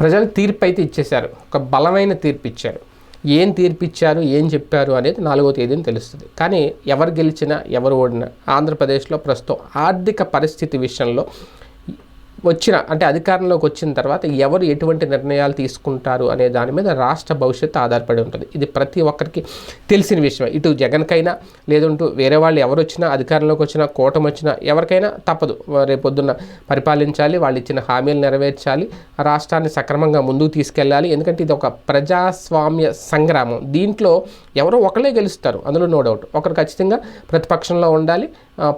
ప్రజలు తీర్పు అయితే ఇచ్చేశారు. ఒక బలమైన తీర్పు ఇచ్చారు. ఏం తీర్పు ఇచ్చారు? ఏం చెప్పారు? అనేది నాలుగో తేదీని తెలుస్తుంది. కానీ ఎవరు గెలిచినా ఎవరు ఓడినా ఆంధ్రప్రదేశ్లో ప్రస్తుతం ఆర్థిక పరిస్థితి విషయంలో వచ్చిన అంటే అధికారంలోకి వచ్చిన తర్వాత ఎవరు ఎటువంటి నిర్ణయాలు తీసుకుంటారు అనే దాని మీద రాష్ట్ర భవిష్యత్తు ఆధారపడి ఉంటుంది. ఇది ప్రతి ఒక్కరికి తెలిసిన విషయం ఇటు జగన్కైనా లేదంటూ వేరే వాళ్ళు ఎవరు వచ్చినా అధికారంలోకి వచ్చినా కూటమి వచ్చినా ఎవరికైనా తప్పదు. రేపొద్దున్న పరిపాలించాలి వాళ్ళు ఇచ్చిన హామీలు నెరవేర్చాలి రాష్ట్రాన్ని సక్రమంగా ముందుకు తీసుకెళ్ళాలి. ఎందుకంటే ఇది ఒక ప్రజాస్వామ్య సంగ్రామం. దీంట్లో ఎవరో ఒకళ్ళే గెలుస్తారు. అందులో నో డౌట్. ఒకరు ఖచ్చితంగా ప్రతిపక్షంలో ఉండాలి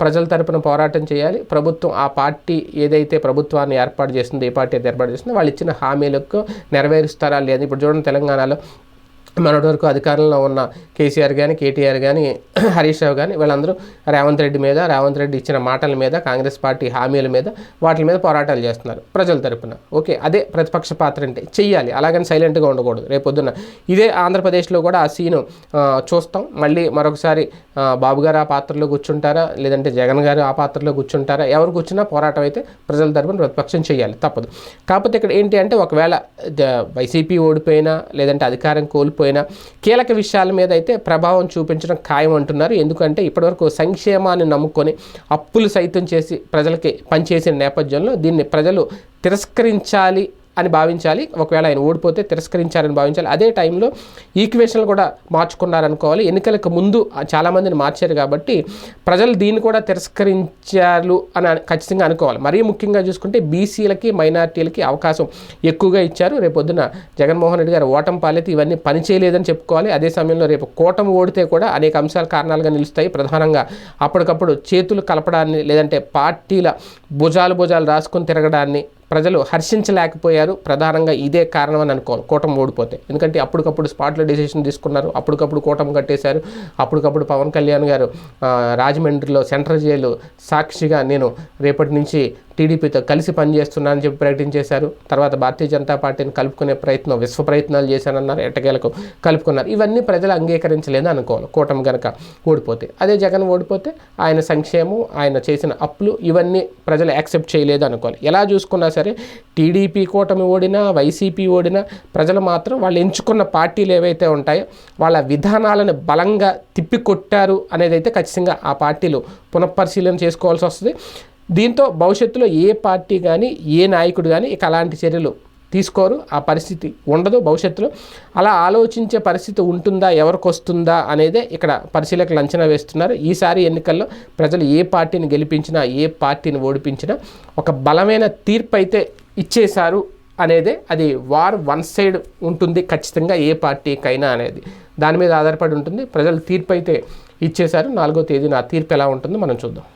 ప్రజల తరపున పోరాటం చేయాలి. ప్రభుత్వం ఆ పార్టీ ఏదైతే ప్రభుత్వాన్ని ఏర్పాటు చేస్తుందో ఏ పార్టీ అయితే ఏర్పాటు చేస్తుందో వాళ్ళు ఇచ్చిన హామీలకు నెరవేరుస్తారా లేదు? ఇప్పుడు చూడండి తెలంగాణలో మొన్నటి వరకు అధికారంలో ఉన్న కేసీఆర్ కానీ కేటీఆర్ కానీ హరీష్ రావు కానీ వీళ్ళందరూ రేవంత్ రెడ్డి మీద రేవంత్ రెడ్డి ఇచ్చిన మాటల మీద కాంగ్రెస్ పార్టీ హామీల మీద వాటి మీద పోరాటాలు చేస్తున్నారు ప్రజల తరపున. ఓకే అదే ప్రతిపక్ష పాత్ర అంటే చెయ్యాలి. అలాగని సైలెంట్గా ఉండకూడదు. రేపొద్దున ఇదే ఆంధ్రప్రదేశ్లో కూడా ఆ సీను చూస్తాం. మళ్ళీ మరొకసారి బాబు గారు ఆ పాత్రలో కూర్చుంటారా? లేదంటే జగన్ గారు ఆ పాత్రలో కూర్చుంటారా? ఎవరు కూర్చున్నా పోరాటం అయితే ప్రజల తరపున ప్రతిపక్షం చేయాలి తప్పదు. కాకపోతే ఇక్కడ ఏంటి అంటే ఒకవేళ వైసీపీ ఓడిపోయినా లేదంటే అధికారం కోల్పోయినా కీలక విషయాల మీద అయితే ప్రభావం చూపించడం ఖాయం అంటున్నారు ఎందుకంటే ఇప్పటివరకు సంక్షేమాన్ని నమ్ముకొని అప్పులు సైతం చేసి ప్రజలకి పనిచేసిన నేపథ్యంలో దీన్ని ప్రజలు తిరస్కరించాలి అని భావించాలి. ఒకవేళ ఆయన ఓడిపోతే తిరస్కరించారని భావించాలి. అదే టైంలో ఈక్వేషన్లు కూడా మార్చుకున్నారనుకోవాలి. ఎన్నికలకు ముందు చాలామందిని మార్చారు కాబట్టి ప్రజలు దీన్ని కూడా తిరస్కరించారు అని ఖచ్చితంగా అనుకోవాలి. మరీ ముఖ్యంగా చూసుకుంటే బీసీలకి మైనార్టీలకి అవకాశం ఎక్కువగా ఇచ్చారు. రేపొద్దున జగన్మోహన్ రెడ్డి గారు ఓటం పాలైతే ఇవన్నీ పనిచేయలేదని చెప్పుకోవాలి. అదే సమయంలో రేపు కూటమి ఓడితే కూడా అనేక అంశాలు కారణాలుగా నిలుస్తాయి. ప్రధానంగా అప్పటికప్పుడు చేతులు కలపడాన్ని లేదంటే పార్టీల భుజాలు భుజాలు రాసుకొని తిరగడాన్ని ప్రజలు హర్షించలేకపోయారు. ప్రధానంగా ఇదే కారణం అని అనుకోవాలి కూటమి ఓడిపోతే. ఎందుకంటే అప్పటికప్పుడు స్పాట్లో డిసిషన్ తీసుకున్నారు. అప్పటికప్పుడు కూటమి కట్టేశారు. అప్పటికప్పుడు పవన్ కళ్యాణ్ గారు రాజమండ్రిలో సెంట్రల్ జైలు సాక్షిగా నేను రేపటి నుంచి టీడీపీతో కలిసి పనిచేస్తున్నానని చెప్పి ప్రకటించేశారు తర్వాత భారతీయ జనతా పార్టీని కలుపుకునే ప్రయత్నం విశ్వ ప్రయత్నాలు చేశానన్నారు ఎట్టకేలకు కలుపుకున్నారు. ఇవన్నీ ప్రజలు అంగీకరించలేదు అనుకోవాలి. కూటమి గనక ఓడిపోతే అదే జగన్ ఓడిపోతే ఆయన సంక్షేమం ఆయన చేసిన అప్పులు ఇవన్నీ ప్రజలు యాక్సెప్ట్ చేయలేదు అనుకోవాలి. ఎలా చూసుకున్నా సరే టీడీపీ కూటమి ఓడినా వైసీపీ ఓడినా ప్రజలు మాత్రం వాళ్ళు ఎంచుకున్న పార్టీలు ఏవైతే ఉంటాయో వాళ్ళ విధానాలను బలంగా తిప్పికొట్టారు అనేది అయితే ఖచ్చితంగా ఆ పార్టీలు పునఃపరిశీలన చేసుకోవాల్సి వస్తుంది. దీంతో భవిష్యత్తులో ఏ పార్టీ కానీ ఏ నాయకుడు కానీ ఇక అలాంటి చర్యలు తీసుకోరు. ఆ పరిస్థితి ఉండదు భవిష్యత్తులో. అలా ఆలోచించే పరిస్థితి ఉంటుందా ఎవరికి వస్తుందా అనేదే ఇక్కడ పరిశీలకులు అంచనా వేస్తున్నారు. ఈసారి ఎన్నికల్లో ప్రజలు ఏ పార్టీని గెలిపించినా ఏ పార్టీని ఓడిపించినా ఒక బలమైన తీర్పు అయితే ఇచ్చేశారు అనేదే. అది వార్ వన్ సైడ్ ఉంటుంది ఖచ్చితంగా ఏ పార్టీకైనా అనేది. దాని మీద ఆధారపడి ఉంటుంది. ప్రజలు తీర్పు అయితే ఇచ్చేశారు. నాలుగో తేదీన ఆ తీర్పు ఎలా ఉంటుందో మనం చూద్దాం.